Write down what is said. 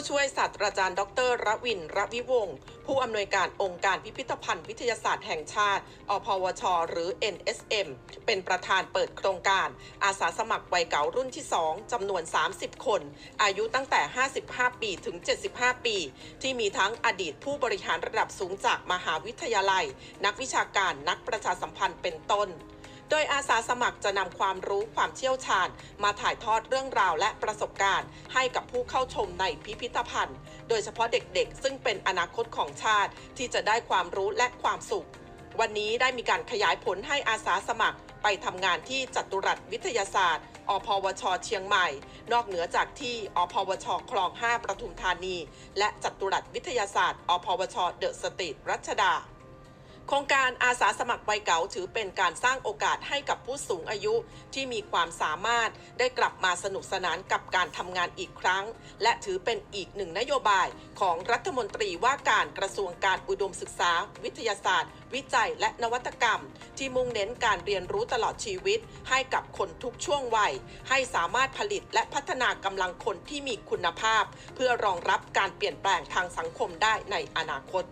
ผู้ช่วยศาสตราจารย์ ดรรวินรวิวงศ์ผู้อำนวยการองค์การพิพิธภัณฑ์วิทยาศาสตร์แห่งชาติ อพวช หรือ NSM เป็นประธานเปิดโครงการ อาสาสมัครวัยเก่ารุ่นที่ 2จำนวน 30 คน อายุตั้งแต่ 55 ปีถึง 75 ปี ที่มีทั้งอดีตผู้บริหารระดับสูงจากมหาวิทยาลัย นักวิชาการนักประชาสัมพันธ์เป็นต้น โดยอาสาสมัครจะนำความรู้ความเชี่ยวชาญ มาถ่ายทอดเรื่องราวและประสบการณ์ ให้กับผู้เข้าชมในพิพิธภัณฑ์ โดยเฉพาะเด็กๆ ซึ่งเป็นอนาคตของชาติ ที่จะได้ความรู้และความสุข วันนี้ได้มีการขยายผลให้อาสาสมัครไปทำงานที่จัตุรัสวิทยาศาสตร์ อพวช เชียงใหม่ นอกเหนือจากที่อพวช คลอง 5 ประทุมธานี และจัตุรัสวิทยาศาสตร์ อพวช เดอะสตรีทรัชดา ครงการอาสาสมัครวัยเก่าถือเป็นการสร้างโอกาสให้กับผู้สูงอายุที่มีความสามารถได้กลับมาสนุกสนานกับการทำงานอีกครั้ง และถือเป็นอีกหนึ่งนโยบายของรัฐมนตรีว่าการกระทรวงการอุดมศึกษา วิทยาศาสตร์ วิจัย และนวัตกรรม ที่มุ่งเน้นการเรียนรู้ตลอดชีวิต ให้กับคนทุกช่วงวัย ให้สามารถผลิตและพัฒนากำลังคนที่มีคุณภาพ เพื่อรองรับการเปลี่ยนแปลงทางสังคมได้ในอนาคต